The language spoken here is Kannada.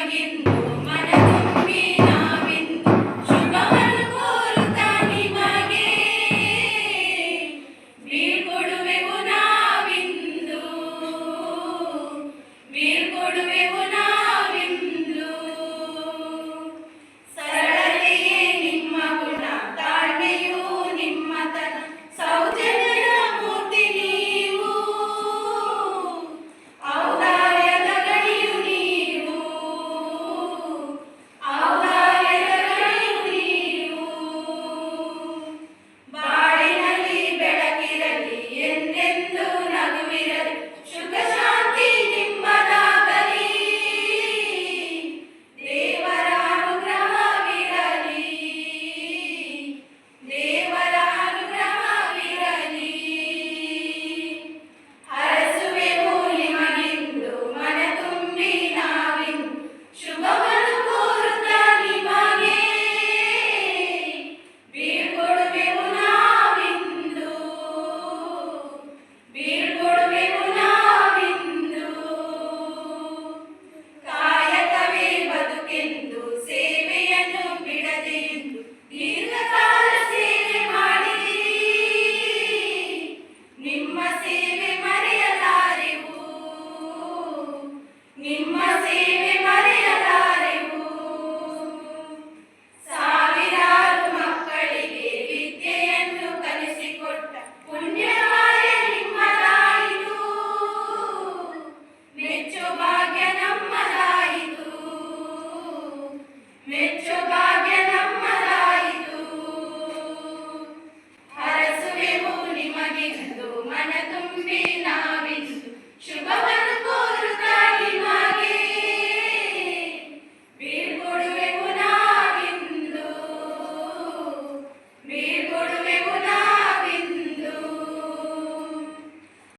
i again. Oh. ಿವೆ ಮರೆಯಲಾರೆ ಸಾವಿರಾರು ಮಕ್ಕಳಿಗೆ ಕೊಟ್ಟ ಕಲಿಸಿಕೊಟ್ಟ ಪುಣ್ಯವಾಗಿ ನಿಮ್ಮದಾಯಿತು ಮೆಚ್ಚು ಭಾಗ್ಯ ನಮ್ಮದಾಯಿತು